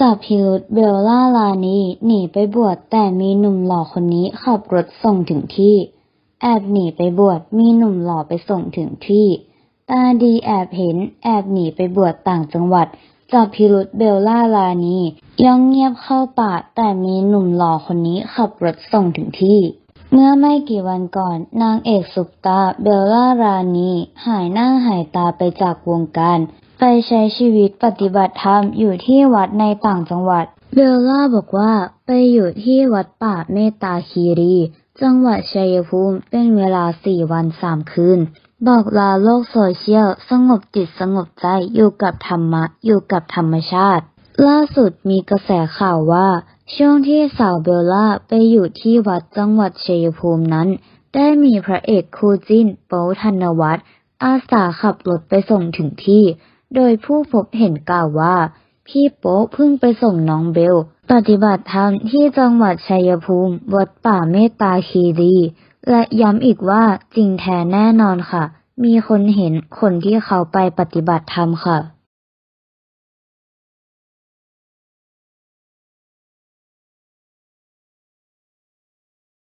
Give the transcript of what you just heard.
จับพิรุธเบลล่าลานีหนีไปบวชแต่มีหนุ่มหล่อคนนี้ขับรถส่งถึงที่ แอบหนีไปบวชมีหนุ่มหล่อไปส่งถึงที่ ตาดีแอบเห็นแอบหนีไปบวชต่างจังหวัดจับพิรุธเบลล่าลานีย่องเงียบเข้าป่าแต่มีหนุ่มหล่อคนนี้ขับรถส่งถึงที่ เมื่อไม่กี่วันก่อน นางเอกสุปตาเบลล่ารานีหายหน้าหายตาไปจากวงการ ไปใช้ชีวิตปฏิบัติธรรมอยู่ที่วัดในต่างจังหวัด เบลล่าบอกว่าไปอยู่ที่วัดป่าเมตตาคีรี จังหวัดชัยภูมิเป็นเวลาสี่วันสามคืน บอกลาโลกโซเชียล สงบจิตสงบใจอยู่กับธรรมะ อยู่กับธรรมชาติ ล่าสุดมีกระแสข่าวว่า ช่วงที่สาวเบลล่าไปอยู่ที่วัดจังหวัดชัยภูมินั้น ได้มีพระเอกคู่จิ้นโป๊ธนวัฒน์อาสาขับรถไปส่งถึงที่ โดยผู้พบเห็นกล่าวว่า พี่โป๊เพิ่งไปส่งน้องเบล ปฏิบัติธรรมที่จังหวัดชัยภูมิ วัดป่าเมตตาคีรี และย้ำอีกว่าจริงแท้แน่นอนค่ะ มีคนเห็นคนที่เขาไปปฏิบัติธรรมค่ะ